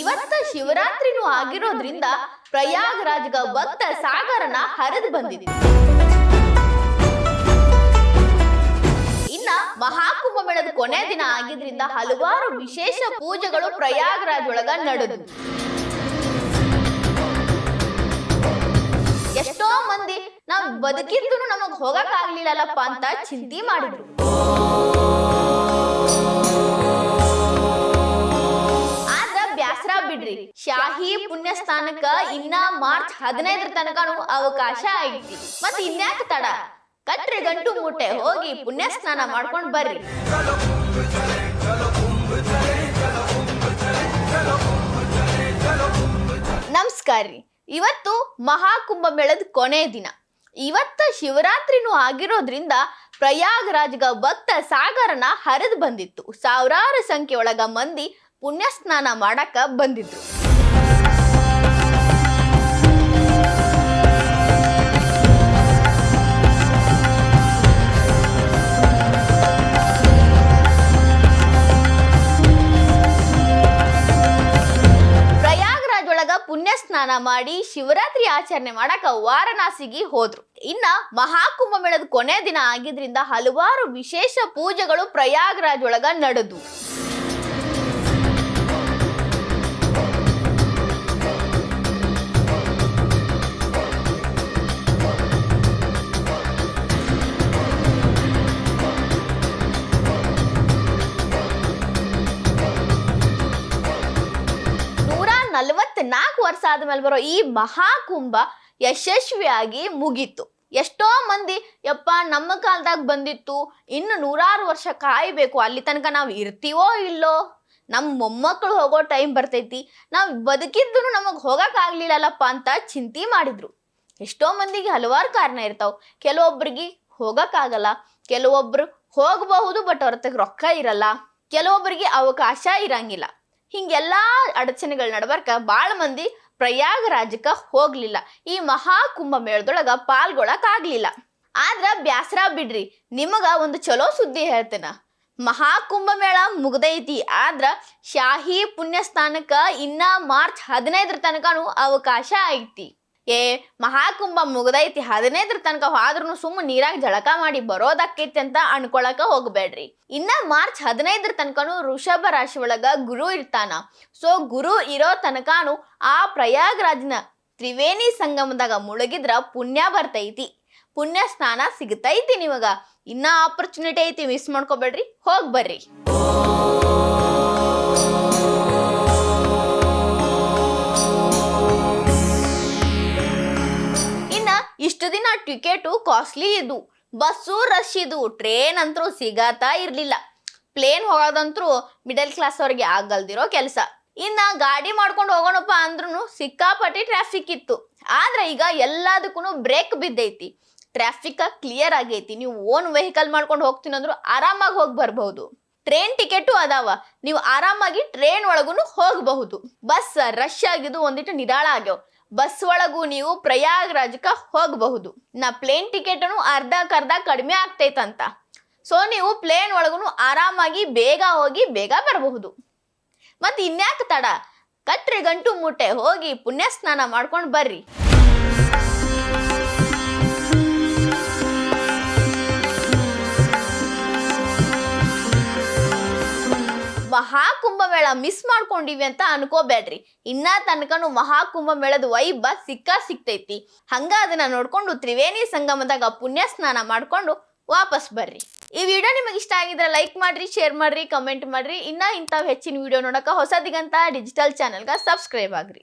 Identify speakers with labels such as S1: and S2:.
S1: ಇವತ್ತ ಶಿವರಾತ್ರಿನೂ ಆಗಿರೋದ್ರಿಂದ ಪ್ರಯಾಗರಾಜ್ಗ ಭಕ್ತ ಸಾಗರನ ಹರಿದು ಬಂದಿದೆ. ಇನ್ನ ಮಹಾಕುಂಭಮೇಳದ ಕೊನೆ ದಿನ ಆಗಿದ್ರಿಂದ ಹಲವಾರು ವಿಶೇಷ ಪೂಜೆಗಳು ಪ್ರಯಾಗ್ರಾಜ್ ಒಳಗ ನಡೆದು. ಎಷ್ಟೋ ಮಂದಿ ನಾವ್ ಬದುಕಿದ್ದು ನಮಗ್ ಹೋಗಕ್ ಆಗ್ಲಿಲ್ಲಲ್ಲಪ್ಪ ಅಂತ ಚಿಂತೆ ಮಾಡಿದ್ರು. ಶಾಹಿ ಪುಣ್ಯ ಸ್ಥಾನಕ್ಕ ಇನ್ನ ಮಾರ್ಚ್ ಹದಿನೈದರ ತನಕನು ಅವಕಾಶ ಐತಿ. ಮತ್ ಇನ್ಯಾಕ ತಡ? ಕಟ್ರಿ ಗಂಟು ಮೂಟೆ ಹೋಗಿ ಪುಣ್ಯ ಸ್ನಾನ ಮಾಡ್ಕೊಂಡ್ ಬರ್ರಿ. ನಮಸ್ಕಾರ ರೀ. ಇವತ್ತು ಮಹಾಕುಂಭ ಮೇಳದ ಕೊನೆ ದಿನ. ಇವತ್ತ ಶಿವರಾತ್ರಿನೂ ಆಗಿರೋದ್ರಿಂದ ಪ್ರಯಾಗರಾಜ್ಗ ಭಕ್ತ ಸಾಗರನ ಹರಿದು ಬಂದಿತ್ತು. ಸಾವಿರಾರು ಸಂಖ್ಯೆ ಒಳಗ ಮಂದಿ ಪುಣ್ಯ ಸ್ನಾನ ಮಾಡಕ ಬಂದಿದ್ರು. ಸ್ನಾನ ಮಾಡಿ ಶಿವರಾತ್ರಿ ಆಚರಣೆ ಮಾಡಕ ವಾರಣಾಸಿಗೆ ಹೋದ್ರು. ಇನ್ನ ಮಹಾಕುಂಭ ಮೇಳದ ಕೊನೆ ದಿನ ಆಗಿದ್ರಿಂದ ಹಲವಾರು ವಿಶೇಷ ಪೂಜೆಗಳು ಪ್ರಯಾಗ್ರಾಜ್ ಒಳಗ ನಡೆದು. ವರ್ಷ ಆದಮೇಲೆ ಬರೋ ಈ ಮಹಾಕುಂಭ ಯಶಸ್ವಿಯಾಗಿ ಮುಗೀತು. ಎಷ್ಟೋ ಮಂದಿ, ಯಪ್ಪ, ನಮ್ಮ ಕಾಲದಾಗ ಬಂದಿತ್ತು, ಇನ್ನು ನೂರಾರು ವರ್ಷ ಕಾಯಬೇಕು, ಅಲ್ಲಿ ತನಕ ನಾವು ಇರ್ತೀವೋ ಇಲ್ಲೋ? ನಮ್ಮ ಮೊಮ್ಮಕ್ಕಳು ಹೋಗೋ ಟೈಮ್ ಬರ್ತೈತಿ, ನಾವು ಬದುಕಿದ್ದು ನಮಗೆ ಹೋಗಕ್ ಆಗ್ಲಿಲ್ಲಲ್ಲಪ್ಪ ಅಂತ ಚಿಂತೆ ಮಾಡಿದ್ರು. ಎಷ್ಟೋ ಮಂದಿಗೆ ಹಲವಾರು ಕಾರಣ ಇರ್ತಾವೆ. ಕೆಲವೊಬ್ರಿಗೆ ಹೋಗಕ್ಕಾಗಲ್ಲ ಕೆಲವೊಬ್ರು ಹೋಗಬಹುದು ಬಟ್ ಅವ್ರ ರೊಕ್ಕ ಇರಲ್ಲ ಕೆಲವೊಬ್ಬರಿಗೆ ಅವಕಾಶ ಇರಂಗಿಲ್ಲ. ಹಿಂಗೆಲ್ಲಾ ಅಡಚಣೆಗಳ ನಡ್ಬರ್ಕ ಭಾಳ ಮಂದಿ ಪ್ರಯಾಗರಾಜಕ್ಕ ಹೋಗ್ಲಿಲ್ಲ. ಈ ಮಹಾಕುಂಭ ಮೇಳದೊಳಗ ಪಾಲ್ಗೊಳಕ್ ಆಗ್ಲಿಲ್ಲ. ಆದ್ರ ಬ್ಯಾಸರ ಬಿಡ್ರಿ, ನಿಮಗ ಒಂದು ಚಲೋ ಸುದ್ದಿ ಹೇಳ್ತೇನ. ಮಹಾಕುಂಭ ಮೇಳ ಮುಗ್ದೈತಿ, ಆದ್ರ ಶಾಹಿ ಪುಣ್ಯ ಸ್ಥಾನಕ್ಕ ಇನ್ನ ಮಾರ್ಚ್ ಹದಿನೈದರ ತನಕನು ಅವಕಾಶ ಐತಿ. ಏ, ಮಹಾಕುಂಭ ಮುಗ್ದೈತಿ. ಹದಿನೈದರ ತನಕ ಆದ್ರೂ ಸುಮ್ಮ ನೀರಾಗ ಜಳಕ ಮಾಡಿ ಬರೋದಕ್ಕೈತಿ ಅಂತ ಅನ್ಕೊಳಕ ಹೋಗ್ಬೇಡ್ರಿ. ಇನ್ನ ಮಾರ್ಚ್ ಹದಿನೈದರ ತನಕನು ಋಷಭ ರಾಶಿ ಒಳಗ ಗುರು ಇರ್ತಾನ. ಸೊ, ಗುರು ಇರೋ ತನಕನು ಆ ಪ್ರಯಾಗ್ರಾಜ್ನ ತ್ರಿವೇಣಿ ಸಂಗಮದಾಗ ಮುಳುಗಿದ್ರ ಪುಣ್ಯ ಬರ್ತೈತಿ. ಪುಣ್ಯ ಸ್ನಾನ ಸಿಗತೈತಿ ನಿಮಗ. ಇನ್ನ ಆಪರ್ಚುನಿಟಿ ಐತಿ ಮಿಸ್ ಮಾಡ್ಕೋಬೇಡ್ರಿ. ಹೋಗ್ ಟಿಕೆಟು ಕಾಸ್ಟ್ಲಿ ಇದ್ವು. ಬಸ್ಸು ರಶ್ ಇದ್ವು. ಟ್ರೇನ್ ಅಂತೂ ಸಿಗತಾ ಇರಲಿಲ್ಲ. ಪ್ಲೇನ್ ಹೋಗೋದಂತರೂ ಮಿಡಲ್ ಕ್ಲಾಸ್ ಅವ್ರಿಗೆ ಆಗಲ್ದಿರೋ ಕೆಲಸ. ಇನ್ನ ಗಾಡಿ ಮಾಡ್ಕೊಂಡು ಹೋಗೋಣಪ್ಪ ಅಂದ್ರೂ ಸಿಕ್ಕಾಪಟ್ಟಿ ಟ್ರಾಫಿಕ್ ಇತ್ತು. ಆದ್ರೆ ಈಗ ಎಲ್ಲದಕ್ಕೂ ಬ್ರೇಕ್ ಬಿದ್ದೈತಿ. ಟ್ರಾಫಿಕ್ ಕ್ಲಿಯರ್ ಆಗೈತಿ. ನೀವು ಓನ್ ವೆಹಿಕಲ್ ಮಾಡ್ಕೊಂಡು ಹೋಗ್ತೀನಿ ಅಂದ್ರೂ ಆರಾಮಾಗಿ ಹೋಗಿ ಬರ್ಬಹುದು. ಟ್ರೈನ್ ಟಿಕೆಟು ಅದಾವ. ನೀವು ಆರಾಮಾಗಿ ಟ್ರೈನ್ ಒಳಗೂ ಹೋಗಬಹುದು. ಬಸ್ ರಶ್ ಆಗಿದ್ದು ಒಂದಿಟ್ಟು ನಿರಾಳ ಆಗ್ಯಾವ. ಬಸ್ ಒಳಗೂ ನೀವು ಪ್ರಯಾಗ್ರಾಜ್ಕ ಹೋಗಬಹುದು. ನಾ ಪ್ಲೇನ್ ಅರ್ಧ ಅರ್ಧಕ್ಕರ್ಧ ಕಡಿಮೆ ಆಗ್ತೈತಂತ. ಸೊ ನೀವು ಪ್ಲೇನ್ ಒಳಗೂ ಆರಾಮಾಗಿ ಬೇಗ ಹೋಗಿ ಬೇಗ ಬರಬಹುದು. ಮತ್ತು ಇನ್ಯಾಕೆ ತಡ? ಕಟ್ರಿ ಗಂಟು ಮೂಟೆ, ಹೋಗಿ ಪುಣ್ಯ ಸ್ನಾನ ಮಾಡ್ಕೊಂಡು ಬರ್ರಿ. ಮಹಾಕುಂಭ ಮೇಳ ಮಿಸ್ ಮಾಡ್ಕೊಂಡಿವಿ ಅಂತ ಅನ್ಕೋಬೇಡ್ರಿ. ಇನ್ನ ತನಕನು ಮಹಾಕುಂಭ ಮೇಳದ ವೈಬ ಸಿಕ್ಕ ಸಿಕ್ತೈತಿ ಹಂಗ ಅದನ್ನ ನೋಡ್ಕೊಂಡು ತ್ರಿವೇಣಿ ಸಂಗಮದಾಗ ಪುಣ್ಯ ಸ್ನಾನ ಮಾಡ್ಕೊಂಡು ವಾಪಸ್ ಬರ್ರಿ. ಈ ವಿಡಿಯೋ ನಿಮಗೆ ಇಷ್ಟ ಆಗಿದ್ರೆ ಲೈಕ್ ಮಾಡ್ರಿ ಶೇರ್ ಮಾಡ್ರಿ ಕಮೆಂಟ್ ಮಾಡ್ರಿ. ಇನ್ನ ಇಂಥವು ಹೆಚ್ಚಿನ ವಿಡಿಯೋ ನೋಡಕ ಹೊಸದಿಗಂತ ಡಿಜಿಟಲ್ ಚಾನೆಲ್ಗ ಸಬ್ಸ್ಕ್ರೈಬ್ ಆಗ್ರಿ.